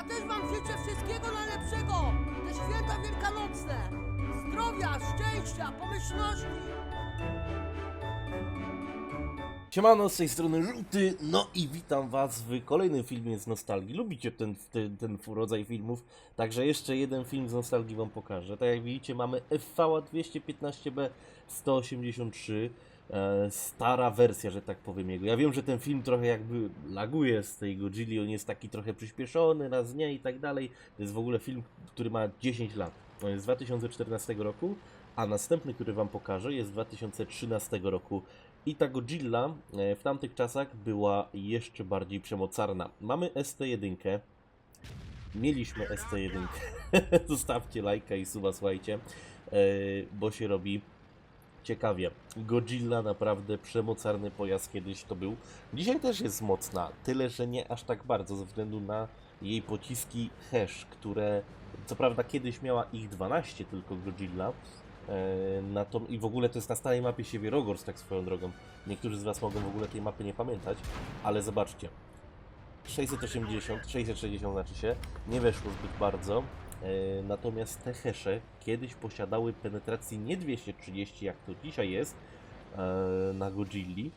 Ja też wam życzę wszystkiego najlepszego! Te święta wielkanocne! Zdrowia, szczęścia, pomyślności! Siemano, z tej strony Żółty, no i witam was w kolejnym filmie z Nostalgii. Lubicie ten, ten, ten rodzaj filmów, także jeszcze jeden film z Nostalgii wam pokażę. Tak jak widzicie mamy FV 215B 183, e, stara wersja, że tak powiem jego. Ja wiem, że ten film trochę jakby laguje z tej Godzilli, on jest taki trochę przyspieszony, raz nie i tak dalej. To jest w ogóle film, który ma 10 lat. On jest z 2014 roku, a następny, który wam pokażę jest z 2013 roku. I ta Godzilla e, w tamtych czasach była jeszcze bardziej przemocarna. Mamy ST1. Mieliśmy ST1. Zostawcie lajka i suba, słuchajcie, e, bo się robi ciekawie. Godzilla naprawdę przemocarny pojazd kiedyś to był. Dzisiaj też jest mocna, tyle że nie aż tak bardzo ze względu na jej pociski Hesh, które co prawda kiedyś miała ich 12 tylko Godzilla, E, Na to, I w ogóle to jest na stałej mapie Siewierogorsk, tak swoją drogą. Niektórzy z Was mogą w ogóle tej mapy nie pamiętać, ale zobaczcie. 680, 660 znaczy się, nie weszło zbyt bardzo. E, natomiast te hesze kiedyś posiadały penetracji nie 230, jak to dzisiaj jest e, na Godzilli,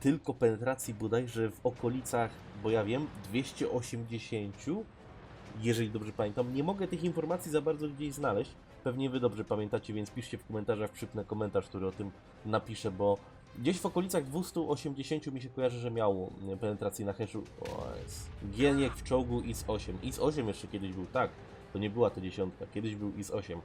tylko penetracji bodajże w okolicach, bo ja wiem, 280, jeżeli dobrze pamiętam. Nie mogę tych informacji za bardzo gdzieś znaleźć. Pewnie wy dobrze pamiętacie, więc piszcie w komentarzach, przypnę komentarz, który o tym napisze, bo gdzieś w okolicach 280 mi się kojarzy, że miało nie, penetracji na jest. Gieniek w czołgu IS-8. IS-8 jeszcze kiedyś był, tak. To nie była to dziesiątka, kiedyś był IS-8.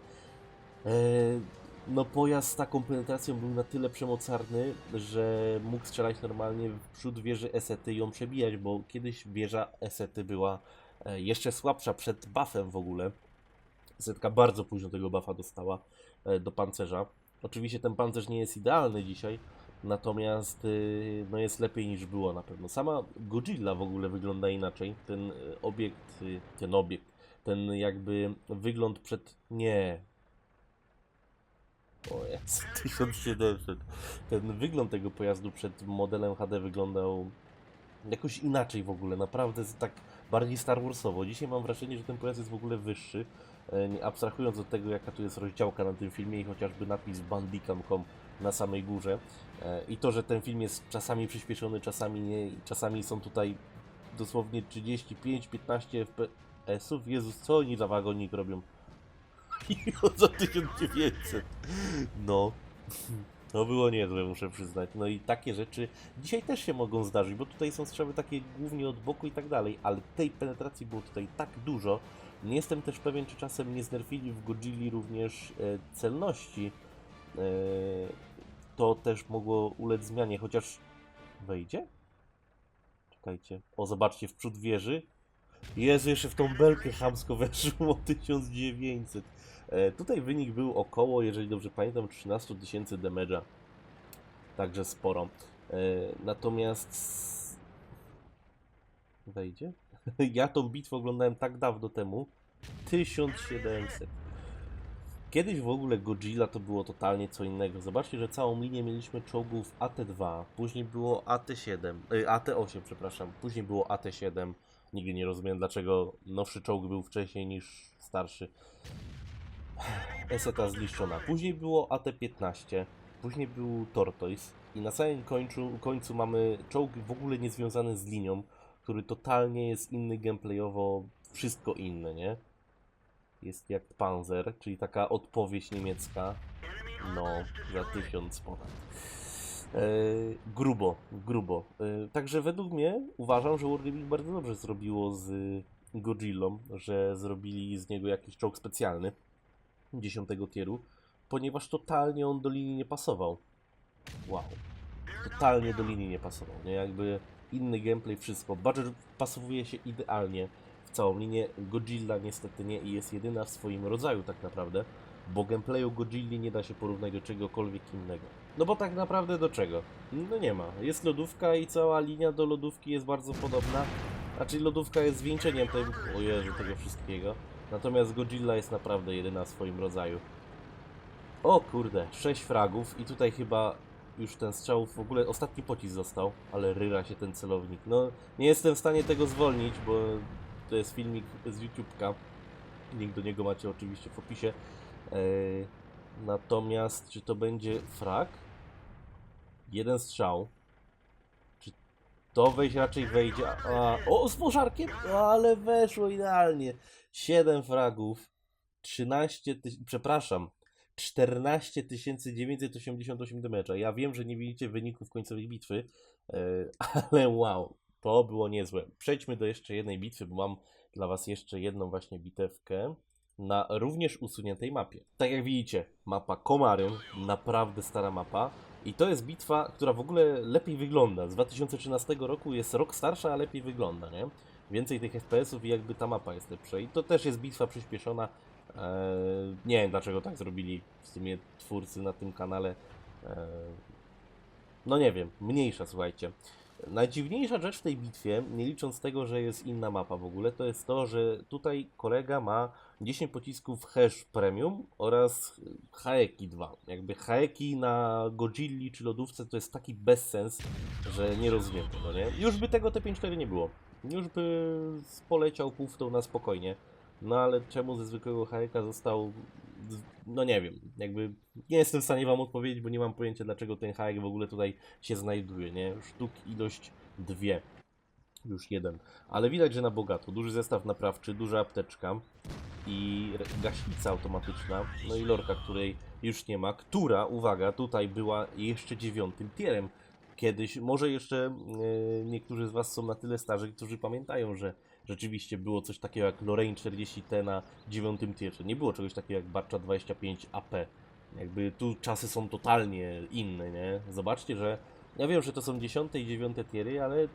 Eee, no pojazd z taką penetracją był na tyle przemocarny, że mógł strzelać normalnie w przód wieży Esety i ją przebijać, bo kiedyś wieża Esety była e, jeszcze słabsza przed buffem w ogóle. Zetka bardzo późno tego buffa dostała e, do pancerza. Oczywiście ten pancerz nie jest idealny dzisiaj, natomiast y, no jest lepiej niż było na pewno. Sama Godzilla w ogóle wygląda inaczej. Ten obiekt, ten obiekt, ten jakby wygląd przed... Nie. O jest, 1700. Ten wygląd tego pojazdu przed modelem HD wyglądał jakoś inaczej w ogóle, naprawdę tak bardziej Star Warsowo. Dzisiaj mam wrażenie, że ten pojazd jest w ogóle wyższy, e, abstrahując od tego, jaka tu jest rozdziałka na tym filmie i chociażby napis bandicam.com na samej górze. E, I to, że ten film jest czasami przyspieszony, czasami nie, czasami są tutaj dosłownie 35-15 FPS-ów. Jezus, co oni za wagonik robią? za 1900. No. To było niezłe, muszę przyznać. No i takie rzeczy dzisiaj też się mogą zdarzyć, bo tutaj są strzały takie głównie od boku i tak dalej, ale tej penetracji było tutaj tak dużo. Nie jestem też pewien, czy czasem nie znerfili w Godzilli również e, celności. E, to też mogło ulec zmianie, chociaż wejdzie? Czekajcie. O, zobaczcie, w przód wieży. Jezu, jeszcze w tą belkę chamsko weszło 1900. E, tutaj wynik był około, jeżeli dobrze pamiętam, 13 tysięcy damage'a. Także sporo. E, natomiast... Wejdzie? ja tą bitwę oglądałem tak dawno temu. 1700. Kiedyś w ogóle Godzilla to było totalnie co innego. Zobaczcie, że całą linię mieliśmy czołgów AT-2, później było AT-7, y, AT-8, przepraszam, później było AT-7. Nigdy nie rozumiem, dlaczego nowszy czołg był wcześniej niż starszy. Eseta zniszczona. Później było AT-15, później był Tortoise i na samym końcu, końcu mamy czołg w ogóle niezwiązany z linią, który totalnie jest inny gameplayowo, wszystko inne, nie? Jest jak Panzer, czyli taka odpowiedź niemiecka, no, za tysiąc ponad. E, grubo, grubo. E, także według mnie uważam, że Wargaming bardzo dobrze zrobiło z Godzillą, że zrobili z niego jakiś czołg specjalny 10 tieru, ponieważ totalnie on do linii nie pasował. Wow. Totalnie do linii nie pasował, nie? Jakby inny gameplay, wszystko. Badger pasowuje się idealnie w całą linię. Godzilla niestety nie i jest jedyna w swoim rodzaju tak naprawdę, bo gameplayu Godzilli nie da się porównać do czegokolwiek innego. No bo tak naprawdę do czego? No nie ma. Jest lodówka i cała linia do lodówki jest bardzo podobna. Znaczy lodówka jest zwieńczeniem tego, o Jezu, tego wszystkiego. Natomiast Godzilla jest naprawdę jedyna w swoim rodzaju. O kurde, 6 fragów i tutaj chyba już ten strzał w ogóle ostatni pocisk został, ale ryra się ten celownik. No nie jestem w stanie tego zwolnić, bo To jest filmik z YouTube'ka. Link do niego macie oczywiście w opisie. E, natomiast czy to będzie frag? Jeden strzał. Czy to wejść raczej wejdzie? A, o, z pożarkiem? Ale weszło idealnie. 7 fragów. 13 tysięcy, przepraszam, 14 988 damage'a. Ja wiem, że nie widzicie wyników końcowej bitwy, e, ale wow, to było niezłe. Przejdźmy do jeszcze jednej bitwy, bo mam dla Was jeszcze jedną właśnie bitewkę na również usuniętej mapie. Tak jak widzicie, mapa Komaryn, naprawdę stara mapa. I to jest bitwa, która w ogóle lepiej wygląda. Z 2013 roku jest rok starsza, a lepiej wygląda, nie? Więcej tych FPS-ów i jakby ta mapa jest lepsza. I to też jest bitwa przyspieszona. Eee, nie wiem dlaczego tak zrobili w sumie twórcy na tym kanale. Eee, no nie wiem, mniejsza słuchajcie. Najdziwniejsza rzecz w tej bitwie, nie licząc tego, że jest inna mapa w ogóle, to jest to, że tutaj kolega ma 10 pocisków Hash Premium oraz Haeki 2. Jakby Haeki na Godzilli czy lodówce to jest taki bezsens, że nie rozumiem tego, nie? Już by tego T54 nie było. Już by poleciał pół na spokojnie. No ale czemu ze zwykłego Haeka został. No nie wiem, jakby nie jestem w stanie Wam odpowiedzieć, bo nie mam pojęcia dlaczego ten Haek w ogóle tutaj się znajduje, nie? Sztuk ilość dwie. Już jeden. Ale widać, że na bogato. Duży zestaw naprawczy, duża apteczka i gaśnica automatyczna. No i lorka, której już nie ma, która, uwaga, tutaj była jeszcze dziewiątym tierem. Kiedyś, może jeszcze e, niektórzy z Was są na tyle starzy, którzy pamiętają, że rzeczywiście było coś takiego jak Lorraine 40T na dziewiątym tierze. Nie było czegoś takiego jak Barcza 25 AP. Jakby tu czasy są totalnie inne, nie? Zobaczcie, że ja wiem, że to są dziesiąte i dziewiąte tiery, ale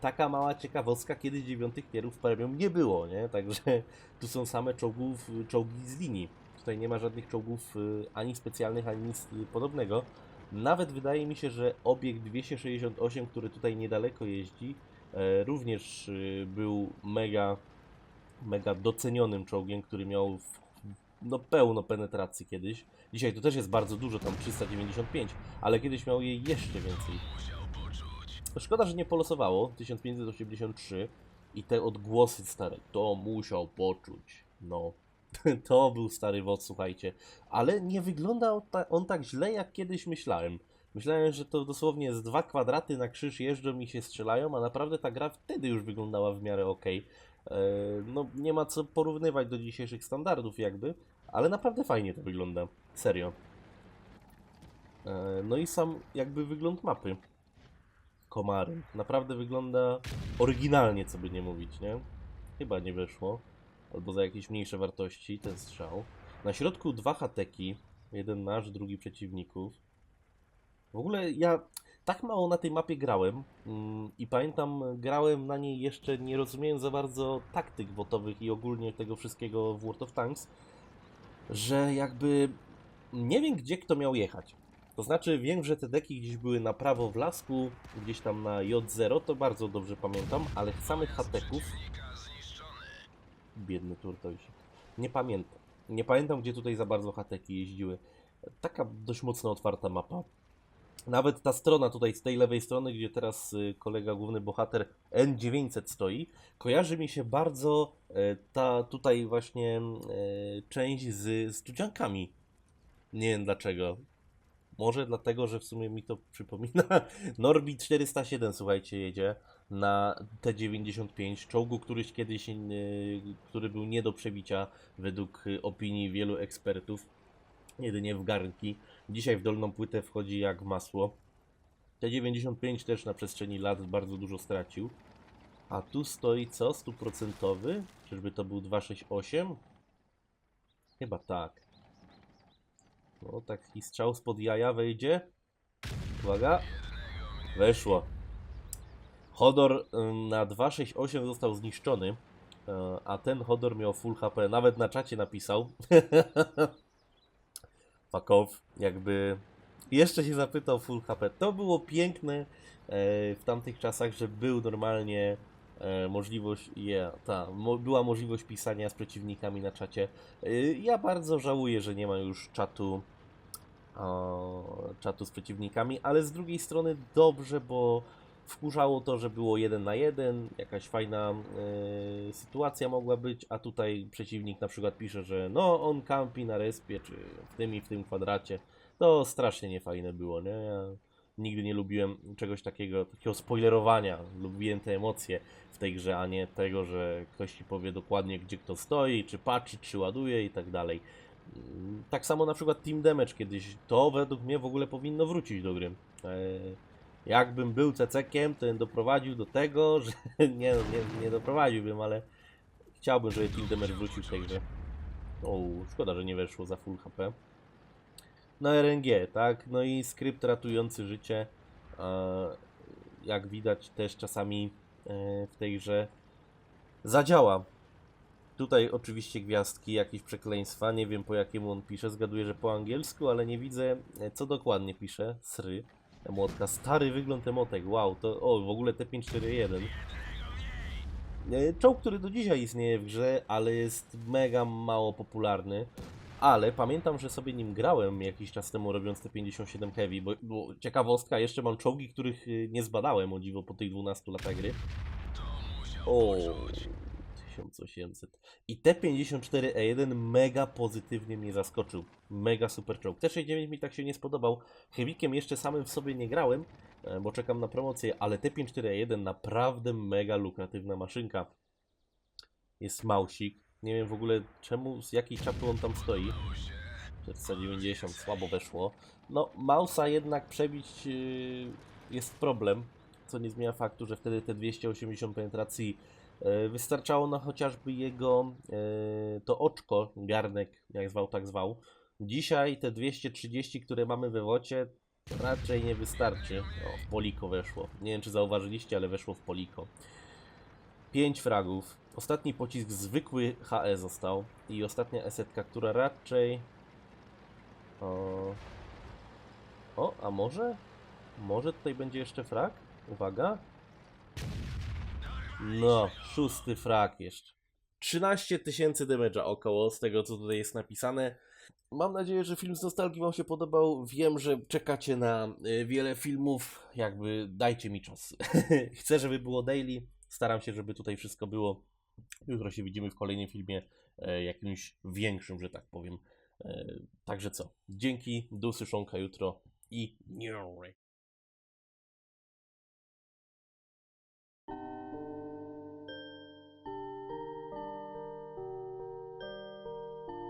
taka mała ciekawostka, kiedyś dziewiątych tierów premium nie było, nie? Także tu są same czołgów, czołgi z linii. Tutaj nie ma żadnych czołgów y, ani specjalnych, ani nic y, podobnego. Nawet wydaje mi się, że obiekt 268, który tutaj niedaleko jeździ, również y, był mega, mega docenionym czołgiem, który miał no, pełno penetracji kiedyś. Dzisiaj to też jest bardzo dużo, tam 395, ale kiedyś miał jej jeszcze więcej. Szkoda, że nie polosowało 1583 i te odgłosy stare. To musiał poczuć. No, to był stary wod, słuchajcie. Ale nie wygląda on tak źle, jak kiedyś myślałem. Myślałem, że to dosłownie z dwa kwadraty na krzyż jeżdżą i się strzelają, a naprawdę ta gra wtedy już wyglądała w miarę ok. No, nie ma co porównywać do dzisiejszych standardów, jakby, ale naprawdę fajnie to wygląda. Serio. E, No i sam jakby wygląd mapy. Komary. Naprawdę wygląda oryginalnie, co by nie mówić, nie? Chyba nie wyszło. Albo za jakieś mniejsze wartości ten strzał. Na środku dwa hateki. Jeden nasz, drugi przeciwników. W ogóle ja tak mało na tej mapie grałem mm, i pamiętam, grałem na niej jeszcze nie rozumiejąc za bardzo taktyk wotowych i ogólnie tego wszystkiego w World of Tanks, że jakby nie wiem gdzie kto miał jechać. To znaczy wiem, że te deki gdzieś były na prawo w lasku, gdzieś tam na J0, to bardzo dobrze pamiętam, ale samych hateków biedny turtojsik. Nie pamiętam. Nie pamiętam, gdzie tutaj za bardzo hateki jeździły. Taka dość mocno otwarta mapa. Nawet ta strona tutaj z tej lewej strony, gdzie teraz y, kolega główny bohater N900 stoi, kojarzy mi się bardzo e, ta tutaj właśnie e, część z studziankami. Nie wiem dlaczego. Może dlatego, że w sumie mi to przypomina. Norbi 407, słuchajcie, jedzie na T95, czołgu któryś kiedyś, yy, który był nie do przebicia według y, opinii wielu ekspertów, jedynie w garnki. Dzisiaj w dolną płytę wchodzi jak masło. T95 też na przestrzeni lat bardzo dużo stracił. A tu stoi co? Stuprocentowy? Czyżby to był 268? Chyba tak. No, taki strzał spod jaja wejdzie. Uwaga. Weszło. Hodor na 268 został zniszczony, y, a ten Hodor miał full HP. Nawet na czacie napisał. Fuck off. Jakby jeszcze się zapytał full HP. To było piękne e, w tamtych czasach, że był normalnie e, możliwość, yeah, ta, mo, była możliwość pisania z przeciwnikami na czacie. E, ja bardzo żałuję, że nie ma już czatu o, czatu z przeciwnikami, ale z drugiej strony dobrze, bo Wkurzało to, że było jeden na jeden, jakaś fajna e, sytuacja mogła być, a tutaj przeciwnik na przykład pisze, że no on kampi na respie, czy w tym i w tym kwadracie. To strasznie niefajne było, nie? Ja nigdy nie lubiłem czegoś takiego, takiego spoilerowania. Lubiłem te emocje w tej grze, a nie tego, że ktoś ci powie dokładnie, gdzie kto stoi, czy patrzy, czy ładuje i tak dalej. Tak samo na przykład Team Damage kiedyś, to według mnie w ogóle powinno wrócić do gry. E, Jakbym był CC-kiem, to bym doprowadził do tego, że nie, nie, nie doprowadziłbym, ale chciałbym, żeby Damage wrócił w tej grze. O, szkoda, że nie weszło za full HP. No RNG, tak? No i skrypt ratujący życie. Jak widać też czasami e, w tej grze zadziała. Tutaj oczywiście gwiazdki, jakieś przekleństwa, nie wiem po jakiemu on pisze, zgaduję, że po angielsku, ale nie widzę e, co dokładnie pisze. Sry, emotka, stary wygląd emotek, wow, to o, w ogóle T541. E, Czołg, który do dzisiaj istnieje w grze, ale jest mega mało popularny. Ale pamiętam, że sobie nim grałem jakiś czas temu robiąc te 57 Heavy, bo, bo ciekawostka, jeszcze mam czołgi, których y, nie zbadałem o dziwo po tych 12 latach gry. O, 1800. I T54E1 mega pozytywnie mnie zaskoczył. Mega super czołg. T69 mi tak się nie spodobał. Heavykiem jeszcze samym w sobie nie grałem, e, bo czekam na promocję, ale T54E1 naprawdę mega lukratywna maszynka. Jest mausik. Nie wiem w ogóle czemu, z jakiej czapy on tam stoi. 490, słabo weszło. No, Mausa jednak przebić yy, jest problem, co nie zmienia faktu, że wtedy te 280 penetracji wystarczało na chociażby jego yy, to oczko, garnek, jak zwał, tak zwał. Dzisiaj te 230, które mamy we wocie, raczej nie wystarczy. O, w poliko weszło. Nie wiem, czy zauważyliście, ale weszło w poliko. 5 fragów. Ostatni pocisk zwykły HE został. I ostatnia esetka, która raczej. O, o a może? Może tutaj będzie jeszcze frag? Uwaga. No, szósty frag jeszcze. 13 tysięcy damage'a około, z tego co tutaj jest napisane. Mam nadzieję, że film z nostalgii Wam się podobał. Wiem, że czekacie na y, wiele filmów. Jakby dajcie mi czas. Chcę, żeby było daily. Staram się, żeby tutaj wszystko było. Jutro się widzimy w kolejnym filmie, e, jakimś większym, że tak powiem. E, także co? Dzięki, do usłyszonka jutro i nie.